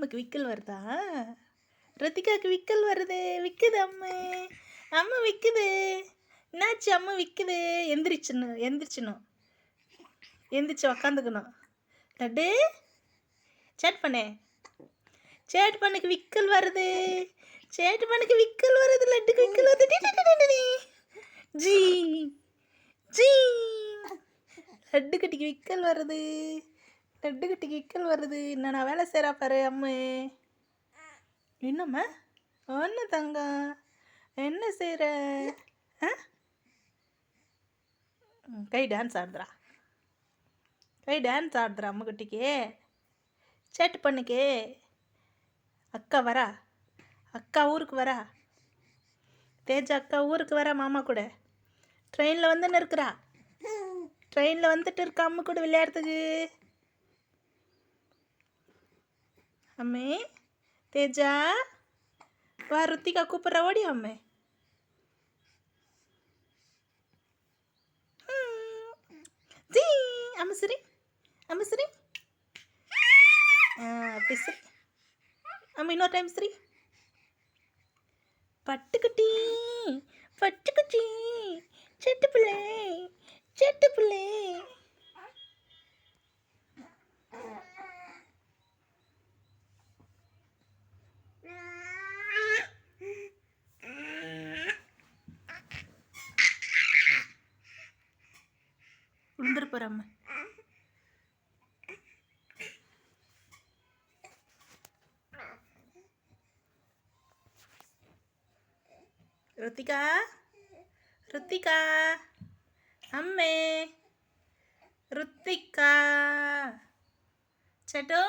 அம்முக்கு விக்கல் வருதா? ரத்திகாவுக்கு விக்கல் வருது விற்குது அம்மா. அம்மா விற்குது என்னாச்சு அம்மா விற்குது எந்திரிச்சிடணும் எந்திரிச்சிடணும் எந்திரிச்சு உக்காந்துக்கணும். லட்டு சேட் பண்ணே. சேட் பண்ணுக்கு விக்கல் வருது. சேட் பண்ணுக்கு விக்கல் வருது லட்டுக்கு விக்கல் வருது. G G. லட்டு கட்டிக்கு விக்கல் வருது. லட்டு கிக்கல் வருது. என்ன நான் வேலை செய்கிறா பாரு அம்மே. என்னம்மா? ஒன்று தங்கம் என்ன செய்கிற ஆ? ம், கை டான்ஸ் ஆடுதுரா கை டான்ஸ் ஆடுதுரா அம்மா சேட்டு பண்ணுக்கே. அக்கா வரா? அக்கா ஊருக்கு வரா? தேஜா அக்கா ஊருக்கு வரா மாமா கூட? ட்ரெயினில் வந்துன்னு இருக்கிறா ட்ரெயினில் வந்துட்டு இருக்கா அம்மு கூட விளையாடுறதுக்கு. அம்மே தேஜா வா ருத்திகா கூப்பிட்ற ஓடி அம்மே ம். ஜீ அம்மா சரி அம்மா சரி ஆ அப்படி சரி அம்மா இன்னொரு டைம் சரி பட்டுக்குட்டி பட்டுக்குட்டி செட்டு பிள்ளை செட்டு பிள்ளை விழுந்துரு போகிற அம்மா ருத்திகா ருத்திகா அம்மே ருத்திகா செட்டு